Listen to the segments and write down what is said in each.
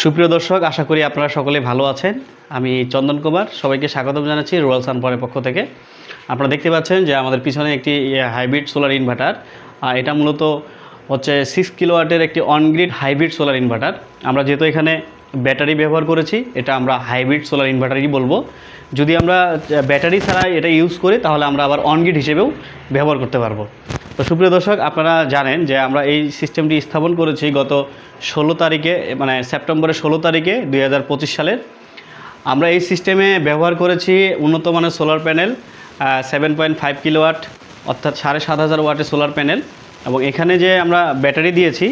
সুপ্রিয় দর্শক, আশা করি আপনারা সকলে ভালো আছেন। আমি চন্দন কুমার, সবাইকে স্বাগতম জানাচ্ছি রুরাল সানপাওয়ারের পক্ষ থেকে। আপনারা দেখতে পাচ্ছেন যে আমাদের পিছনে একটি হাইব্রিড সোলার ইনভার্টার। আর এটা মূলত হচ্ছে সিক্স কিলোওয়াটের একটি অনগ্রিড হাইব্রিড সোলার ইনভার্টার। আমরা যেহেতু এখানে ব্যাটারি ব্যবহার করেছি, এটা আমরা হাইব্রিড সোলার ইনভার্টারই বলব। যদি আমরা ব্যাটারি ছাড়া এটা ইউজ করি, তাহলে আমরা আবার অনগ্রিড হিসেবেও ব্যবহার করতে পারব। তো সুপ্রিয় দর্শক, আপনারা জানেন যে আমরা এই সিস্টেমটি স্থাপন করেছি গত ষোলো তারিখে মানে সেপ্টেম্বরের ষোলো তারিখে দুই হাজার পঁচিশ সালের। আমরা এই সিস্টেমে ব্যবহার করেছি উন্নত মানের solar panel seven point five kilowatt অর্থাৎ সাড়ে সাত হাজার ওয়াটের সোলার প্যানেল। এবং এখানে যে আমরা ব্যাটারি দিয়েছি,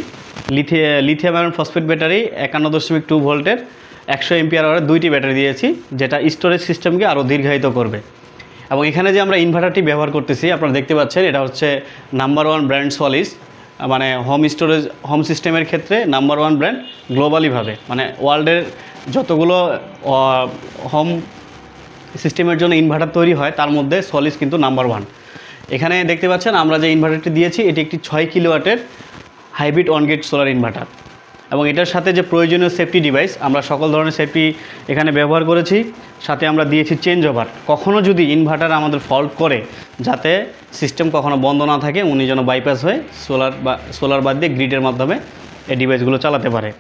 লিথি, লিথিয়াম আয়রন ফসফেট ব্যাটারি, একান্ন দশমিক টু ভোল্টের, একশো এমপিআর আওয়ারের দুইটি ব্যাটারি দিয়েছি, যেটা স্টোরেজ সিস্টেমকে আরও দীর্ঘায়িত করবে। এবং এখানে যে আমরা ইনভার্টারটি ব্যবহার করতেছি, আপনারা দেখতে পাচ্ছেন, এটা হচ্ছে নাম্বার ওয়ান ব্র্যান্ড সলিস মানে হোম স্টোরেজ হোম সিস্টেমের ক্ষেত্রে নাম্বার ওয়ান ব্র্যান্ড গ্লোবালিভাবে মানে ওয়ার্ল্ডের যতগুলো হোম সিস্টেমের জন্য ইনভার্টার তৈরি হয়, তার মধ্যে সলিস কিন্তু নাম্বার ওয়ান এখানে দেখতে পাচ্ছেন, আমরা যে ইনভার্টারটি দিয়েছি, এটি একটি ছয় কিলোওয়াটের হাইব্রিড অনগেট সোলার ইনভার্টার এবং এটার সাথে যে প্রয়োজনীয় সেফটি ডিভাইস আমরা সকল ধরনের সেফটি এখানে ব্যবহার করেছি। সাথে আমরা দিয়েছি চেঞ্জ ওভার কখনও যদি ইনভার্টার আমাদের ফল্ট করে, যাতে সিস্টেম কখনো বন্ধ না থাকে, উনি যেন বাইপাস হয়ে সোলার বা সোলার বাদ দিয়ে গ্রিডের মাধ্যমে এই ডিভাইসগুলো চালাতে পারে।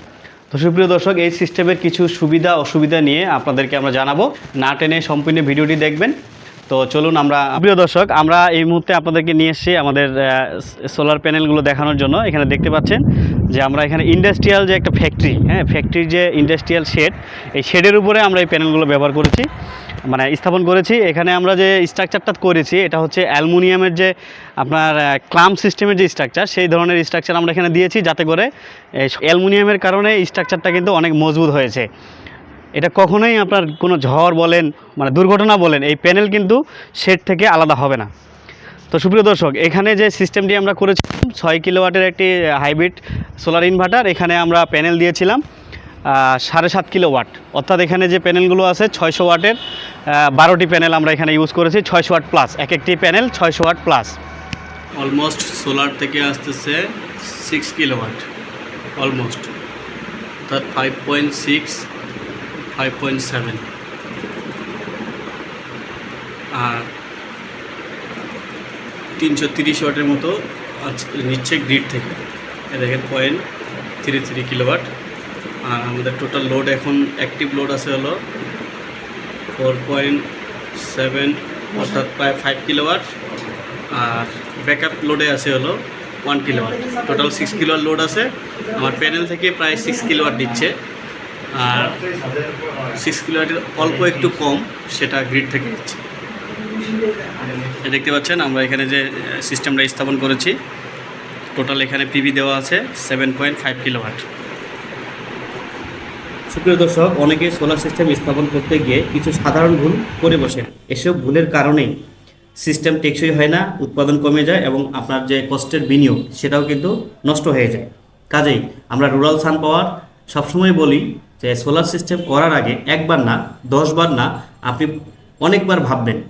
তো সুপ্রিয় দর্শক, এই সিস্টেমের কিছু সুবিধা, অসুবিধা নিয়ে আপনাদেরকে আমরা জানাব। না টেনে সম্পূর্ণ ভিডিওটি দেখবেন। তো চলুন আমরা প্রিয় দর্শক, আমরা এই মুহূর্তে আপনাদেরকে নিয়ে এসেছি আমাদের সোলার প্যানেলগুলো দেখানোর জন্য। এখানে দেখতে পাচ্ছেন যে আমরা এখানে ইন্ডাস্ট্রিয়াল যে একটা ফ্যাক্টরি হ্যাঁ ফ্যাক্টরির যে ইন্ডাস্ট্রিয়াল শেড এই শেডের উপরে আমরা এই প্যানেলগুলো ব্যবহার করেছি মানে স্থাপন করেছি। এখানে আমরা যে স্ট্রাকচারটা করেছি, এটা হচ্ছে অ্যালুমিনিয়ামের যে আপনার ক্লাম সিস্টেমের যে স্ট্রাকচার সেই ধরনের স্ট্রাকচার আমরা এখানে দিয়েছি যাতে করে অ্যালুমিনিয়ামের কারণে স্ট্রাকচারটা কিন্তু অনেক মজবুত হয়েছে। এটা কখনোই আপনার কোনো ঝড় বলেন মানে দুর্ঘটনা বলেন, এই প্যানেল কিন্তু শেড থেকে আলাদা হবে না। তো সুপ্রিয় দর্শক, এখানে যে সিস্টেমটি আমরা করেছিলাম, ছয় কিলোওয়াটের একটি হাইব্রিড সোলার ইনভার্টার এখানে আমরা প্যানেল দিয়েছিলাম সাড়ে সাত কিলো ওয়াট অর্থাৎ এখানে যে প্যানেলগুলো আছে, ছয়শো ওয়াটের বারোটি প্যানেল আমরা এখানে ইউজ করেছি, ছয়শো ওয়াট প্লাস এক একটি প্যানেল ছয়শো ওয়াট প্লাস অলমোস্ট সোলার থেকে আসতেছে সিক্স কিলো ওয়াট অলমোস্ট অর্থাৎ five point six five point seven আর তিনশো তিরিশ ওয়াটের মতো আজ- নিচ্ছে গ্রিড থেকে। এ দেখেন পয়েন্ট থ্রি থ্রি কিলোওয়াট আর আমাদের টোটাল লোড এখন অ্যাক্টিভ লোড আছে হলো ফোর পয়েন্ট সেভেন অর্থাৎ প্রায় ফাইভ কিলোওয়াট আর ব্যাকআপ লোডে আছে হলো one kilowatt total six kilowatt load আছে। আমার প্যানেল থেকে প্রায় সিক্স কিলোওয়াট দিচ্ছে। আর সিক্স কিলোওয়াটের অল্প একটু কম, সেটা গ্রিড থেকে দিচ্ছে এ দেখতে পাচ্ছেন, আমরা এখানে যে সিস্টেমটা স্থাপন করেছি টোটাল এখানে পিবি দেওয়া আছে সেভেন পয়েন্ট ফাইভ কিলোওয়াট সুপ্রিয় দর্শক, অনেকে সোলার সিস্টেম স্থাপন করতে গিয়ে কিছু সাধারণ ভুল করে বসেন এসব ভুলের কারণেই সিস্টেম টেকসই হয় না, উৎপাদন কমে যায় এবং আপনার যে কষ্টের বিনিয়োগ, সেটাও কিন্তু নষ্ট হয়ে যায়। কাজেই আমরা রুরাল সান পাওয়ার সবসময় বলি যে সোলার সিস্টেম করার আগে একবার না, দশবার না, আপনি অনেকবার ভাববেন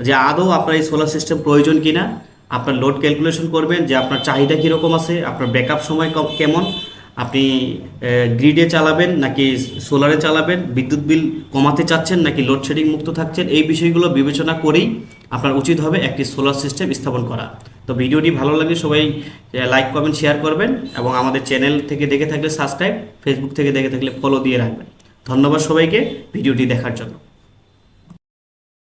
যে আদৌ আপনার এই সোলার সিস্টেম প্রয়োজন কিনা। আপনার লোড ক্যালকুলেশন করবেন যে আপনার চাহিদা কীরকম আছে, আপনার ব্যাকআপ সময় ক- কেমন। আপনি গ্রিডে চালাবেন নাকি সোলারে চালাবেন, বিদ্যুৎ বিল কমাতে চাচ্ছেন নাকি লোডশেডিং মুক্ত থাকছেন, এই বিষয়গুলো বিবেচনা করেই আপনার উচিত হবে একটি সোলার সিস্টেম স্থাপন করা। তো ভিডিওটি ভালো লাগলে সবাই লাইক কমেন্ট শেয়ার করবেন এবং আমাদের চ্যানেল থেকে দেখে থাকলে সাবস্ক্রাইব ফেসবুক থেকে দেখে থাকলে ফলো দিয়ে রাখবেন। ধন্যবাদ সবাইকে ভিডিওটি দেখার জন্য।